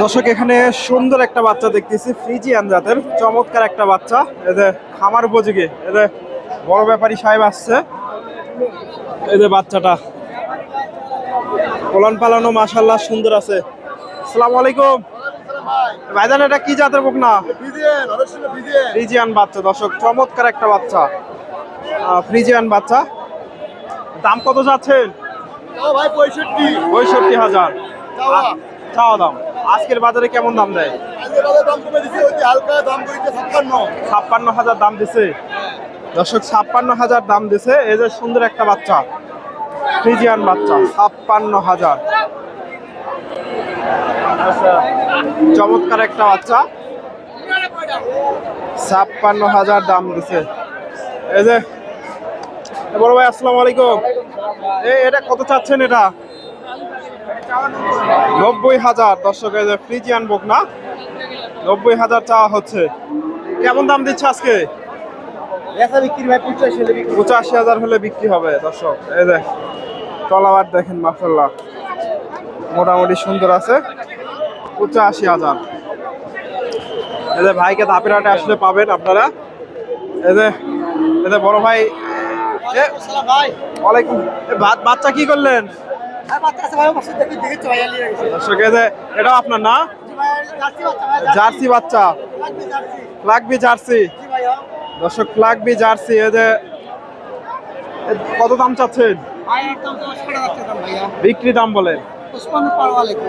দর্শক এখানে সুন্দর একটা বাচ্চা দেখতেছি ফ্রিজিয়ান জাতের চমৎকার একটা বাচ্চা। এদের খামার উপযোগী। এদের বড় ব্যাপারী সাহেব আসছে। যে বাচ্চাটা। পোলন পালানো মাশাল্লাহ সুন্দর আছে। আসসালামু আলাইকুম। ভাইজান এটা কি জাতের বুক না? ফ্রিজিয়ান বাচ্চা দর্শক চমৎকার একটা বাচ্চা। ফ্রিজিয়ান বাচ্চা। দাম কত যাচ্ছেন? ভাই পঁয়ষট্টি। পঁয়ষট্টি হাজার। চাওয়া। দাম। আজকের বাজারে কেমন দাম দেয়? ছাপ্পান্ন। হাজার দাম দিছে। দর্শক ছাপ্পান্ন হাজার দাম দিছে। এই যে সুন্দর একটা বাচ্চা। ফ্রিজিয়ান বাচ্চা ছাপ্পান্ন হাজার। চমৎকার একটা বাচ্চা। ছাপ্পান্ন হাজার দাম দিছে। এই যে বড় ভাই আসসালামু আলাইকুম। এই এটা কত চাচ্ছেন এটা? নব্বই হাজার। দর্শক এই যে ফ্রিজিয়ান বুক না? নব্বই হাজার চাওয়া হচ্ছে। কেমন দাম দিচ্ছে আজকে? বেচা বিক্রি ভাই পঞ্চাশ বিক্রি পঁচাশি হাজার হলে বিক্রি হবে দর্শক। এই যে তলাবার দেখেন মাসাল্লাহ মোটামুটি সুন্দর আছে। পঁচাশি হাজার। এই যে ভাইকে ধাপের হাটে আসলে পাবেন আপনারা। এই যে এই যে বড় ভাই ওয়ালাইকুম। বাচ্চা কি করলেন? ভাই বাচ্চা আছে ভাই বসে দেখি দেখেছ ভাই আলিয়ে গেছে। দর্শক এই যে এটাও আপনার না? জার্সি বাচ্চা লাগবে জার্সি। লাগবি জার্সি। দর্শক লাগবি জার্সি। এই যে কত দাম চাচ্ছেন? বিক্রি দাম বলেন। পুষ্পান্ন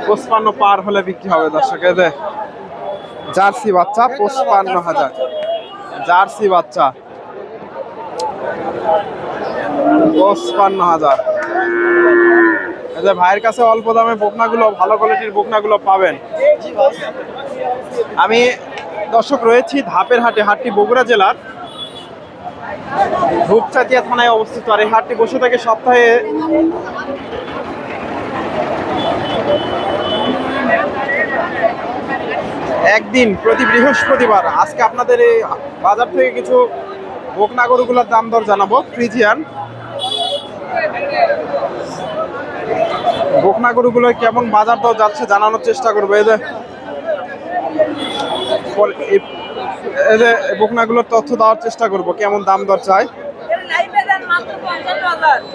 পঁচপান্ন পার হলে বিক্রি হবে দর্শক এই যে জার্সি বাচ্চা পঁচপান্ন হাজার। জার্সি বাচ্চা। পঁচপান্ন হাজার। যে ভাইয়ের কাছে অল্প দামে বকনাগুলো, ভালো কোয়ালিটির বকনাগুলো পাবেন। আমি দর্শক রয়েছি ধাপের হাটে হাটটি বগুড়া জেলার। ধূপচাতিয়া থানায় অবস্থিত। আর এই হাটটি বসে থাকে সপ্তাহে একদিন প্রতি বৃহস্পতিবার। আজকে আপনাদের এই বাজার থেকে কিছু বকনা গরুগুলোর দাম দর জানাব। ফ্রিজিয়ান। বকনা গরুগুলোর কেমন বাজার দর যাচ্ছে জানানোর চেষ্টা করব। এই যে এই যে বকনাগুলোর তথ্য দেওয়ার চেষ্টা করব, কেমন দাম দর চাই।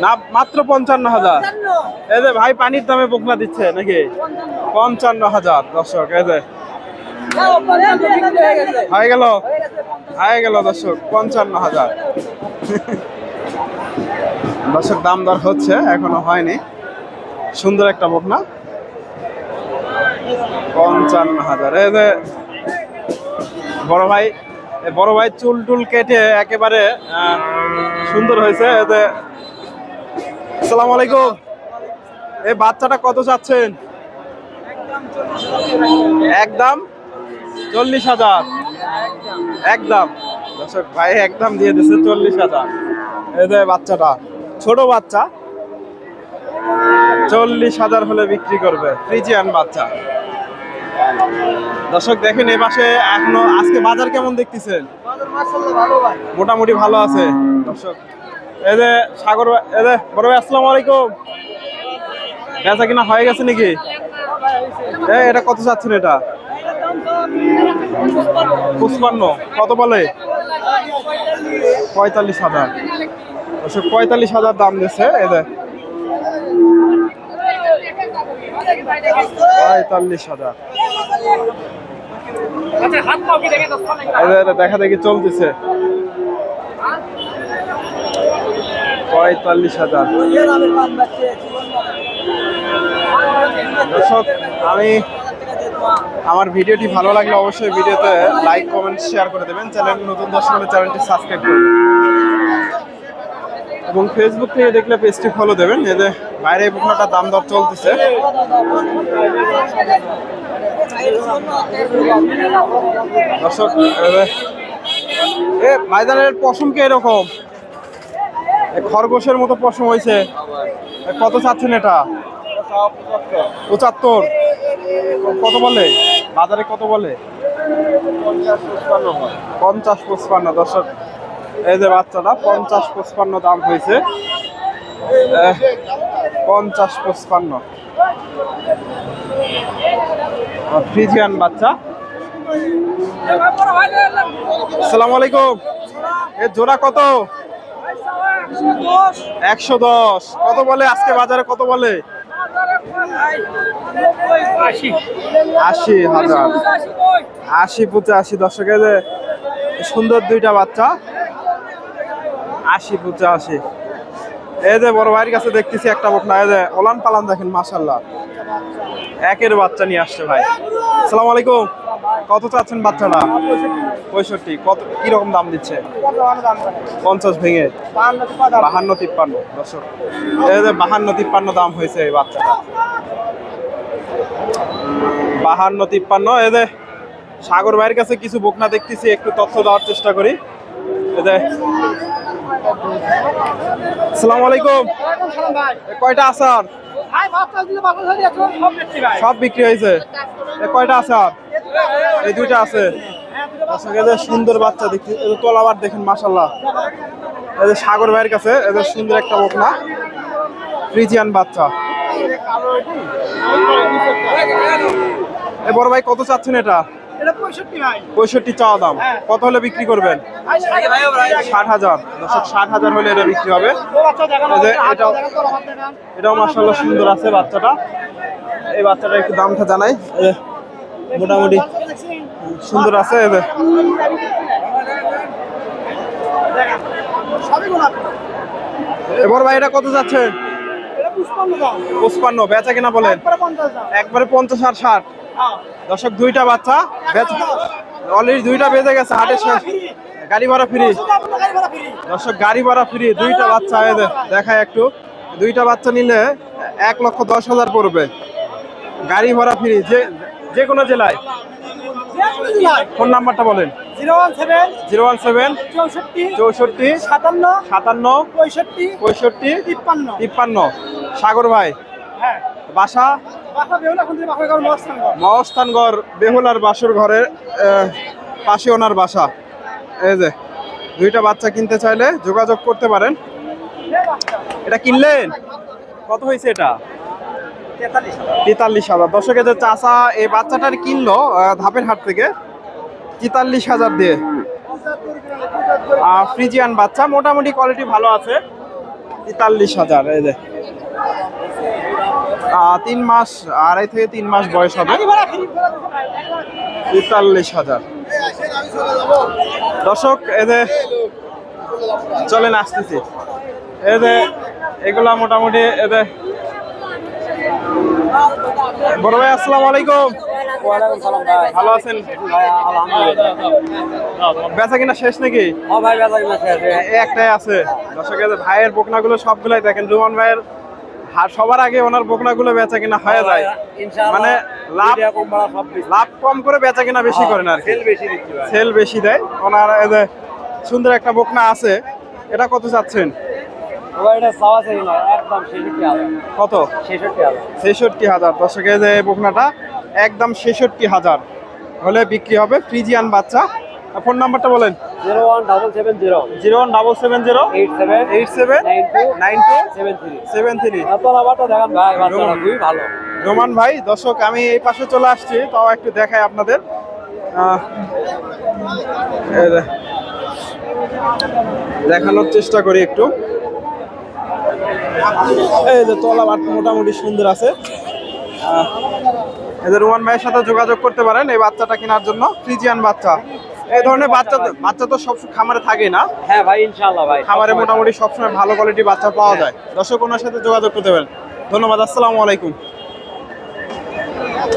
না, মাত্র পঞ্চান্ন হাজার। এই যে ভাই, পানির দামে বকনা দিচ্ছে নাকি? পঞ্চান্ন হাজার, দর্শক, এই যে। হয়ে গেল। হয়ে গেল দর্শক, পঞ্চান্ন হাজার। দর্শক, দাম দর হচ্ছে, এখনও হয়নি। সুন্দর একটা বকনা। পঞ্চান্ন হাজার। এই যে বড় ভাই বড় ভাই চুল টুল কেটে একেবারে সুন্দর হয়েছে। এই যে, আসসালামু আলাইকুম। এই বাচ্চাটা কত চাচ্ছেন? একদম চল্লিশ হাজার। একদম। দর্শক ভাই একদম দিয়ে দিচ্ছে চল্লিশ হাজার। এই যে বাচ্চাটা ছোট বাচ্চা। চল্লিশ হাজার হলে বিক্রি করবে ফ্রিজিয়ান বাচ্চা। দর্শক দেখেন এই পাশে এখনও আজকে বাজার কেমন দেখতেছেন? মোটামুটি ভালো আছে দর্শক। এই যে সাগর এই যে বড় ভাই আসসালামু আলাইকুম। বেচা কিনা হয়ে গেছে নাকি? এই এটা কত চাচ্ছেন এটা? পুষ্পান্ন কত বলে? পঁয়তাল্লিশ হাজার। পঁয়তাল্লিশ হাজার দাম দিচ্ছে যে। পঁয়তাল্লিশ হাজার। এদের দেখা দেখি চলতেছে। পঁয়তাল্লিশ হাজার। দর্শক আমি আমার ভিডিওটি ভালো লাগলে অবশ্যই ভিডিওতে লাইক কমেন্ট শেয়ার করে দেবেন। চ্যানেল নতুন দর্শক হলে চ্যানেলটি সাবস্ক্রাইব করবেন এবং ফেসবুক থেকে দেখলে পেজটি ফলো দেবেন। এদের বাইরে এই বুকনাটার দাম দর চলতেছে। দর্শক এ, ময়দানের পশম কে এরকম? খরগোশের মতো পশম হয়েছে কত চাচ্ছেন এটা? পঁচাত্তর। কত বলে বাজারে কত বলে? পঞ্চাশ পঁচপান্ন, দর্শক। এই যে বাচ্চাটা, পঞ্চাশ পঁচপান্ন দাম হয়েছে। পঞ্চাশ পঁচপান্ন। ফ্রিজিয়ান বাচ্চা। আসসালামু আলাইকুম। এর জোড়া কত? একশো দশ। কত বলে? আজকে বাজারে কত বলে? আশি। হাজার। আশি পঁচাশি। দশকে যে সুন্দর দুইটা বাচ্চা। আশি পঁচাশি। এই যে বড় ভাইয়ের কাছে দেখতেছি একটা বকনা। এই যে ওলান পালান দেখেন মাশাল্লাহ একের বাচ্চা নিয়ে আসছে ভাই। আসসালামু আলাইকুম। কত চাচ্ছেন বাচ্চাটা? পঁয়ষট্টি কত কীরকম দাম দিচ্ছে? পঞ্চাশ ভেঙে? বাহান্ন তিপ্পান্ন দর্শক। এই যে বাহান্ন তিপ্পান্ন দাম হয়েছে এই বাচ্চাটা বাহান্ন তিপ্পান্ন যে সাগর ভাইয়ের কাছে কিছু বকনা দেখতেছি একটু তথ্য দেওয়ার চেষ্টা করি। এই আসসালামু আলাইকুম। কয়টা আসার সব বিক্রি হয়েছে। এ কয়টা আসার এই দুইটা আছে। সুন্দর বাচ্চা দেখি এই যে তলাবার দেখেন মাসাল্লাহ যে সাগর ভাইয়ের কাছে এদের সুন্দর একটা বকনা। ফ্রিজিয়ান বাচ্চা। এ বড় ভাই, কত চাচ্ছেন এটা? পঁয়ষট্টি চাওয়া দাম। কত হলে বিক্রি করবেন? ষাট হাজার। ষাট হাজার হলে এটা বিক্রি হবে। এটাও এটাও মার্শাল্লাহ সুন্দর আছে বাচ্চাটা। এই বাচ্চাটা একটু দামটা জানাই। মোটামুটি সুন্দর আছে যে এবার ভাই এটা কত যাচ্ছে? পুষ্পান্ন বেচা কিনা বলেন। একবারে পঞ্চাশ আর ষাট। দশক দুইটা বাচ্চা অলরেডি দুইটা বেজে গেছে হাটের শেষ। গাড়ি ভাড়া ফ্রি। দর্শক গাড়ি ভাড়া ফ্রি দুইটা বাচ্চা যে, দেখায় একটু। দুইটা বাচ্চা নিলে এক লক্ষ দশ হাজার পড়বে। গাড়ি ভাড়া ফ্রি যে যে কোনো জেলায়? ফোন নাম্বারটা বলেন। Zero one seven zero one seven চৌষট্টি চৌষট্টি সাতান্ন সাতান্ন পঁয়ষট্টি পঁয়ষট্টি তিপ্পান্ন। তিপ্পান্ন। সাগর ভাই হ্যাঁ। বাসা? মহস্থানগড়। বেহুলার বাসর ঘরের পাশে ওনার বাসা। এই যে দুইটা বাচ্চা কিনতে চাইলে যোগাযোগ করতে পারেন। এটা কিনলেন? কত হয়েছে এটা? তেতাল্লিশ হাজার। দর্শকের যে চাষা এই বাচ্চাটার কিনলো ধাপের হাট থেকে তেতাল্লিশ হাজার দিয়ে। আহ, ফ্রিজিয়ান বাচ্চা মোটামুটি কোয়ালিটি ভালো আছে। তেতাল্লিশ হাজার এই যে। তিন মাস আড়াই থেকে তিন মাস বয়স হবে। তেতাল্লিশ হাজার। দর্শক এদের চলেন আসতেছি। এদের এগুলা মোটামুটি এদের বড় ভাই আসসালামু আলাইকুম। ভালো আছেন? বেচা কিনা শেষ নাকি? এ একটাই আছে। দর্শক ভাইয়ের বকনাগুলো সবগুলাই দেখেন। রুমান ভাইয়ের হা- সবার আগে ওনার বকনাগুলো বেচা কিনা হয়ে যায়। মানে লাভ কম লাভ করে বেচা কিনা বেশি করেন আর সেল বেশি দেয়। ওনার এই যে সুন্দর একটা বোকনা আছে। এটা কত চাচ্ছেন? এটা চাওয়া চাই না। একদম ছেষট্টি হাজার কত? ছেষট্টি হাজার। দর্শকের যে বকনাটা একদম ছেষট্টি হাজার। হলে বিক্রি হবে ফ্রিজিয়ান বাচ্চা। ফোন নাম্বারটা বলেন। Zero one double seven zero. Zero one double seven zero. Eight seven. Eight seven. Nine two. Nine two. Seven three. Seven three. আপনার আবারটা দেখান ভাই বাচ্চাটা খুবই ভালো। রোমান ভাই দর্শক আমি এই পাশে চলে আসছি তাও একটু দেখাই আপনাদের। দেখানোর চেষ্টা করি একটু। এই যে তলা বাট মোটামুটি সুন্দর আছে। এদের রোমান ভাইয়ের সাথে যোগাযোগ করতে পারেন এই বাচ্চাটা কেনার জন্য ফ্রিজিয়ান বাচ্চা। এই ধরনের বাচ্চা বাচ্চা তো সব খামারে থাকে না। হ্যাঁ ভাই ইনশাআল্লাহ ভাই খামারে মোটামুটি সবসময় ভালো কোয়ালিটির বাচ্চা পাওয়া যায়। দর্শক ওনার সাথে যোগাযোগ করতে পারেন। ধন্যবাদ আসসালামু আলাইকুম।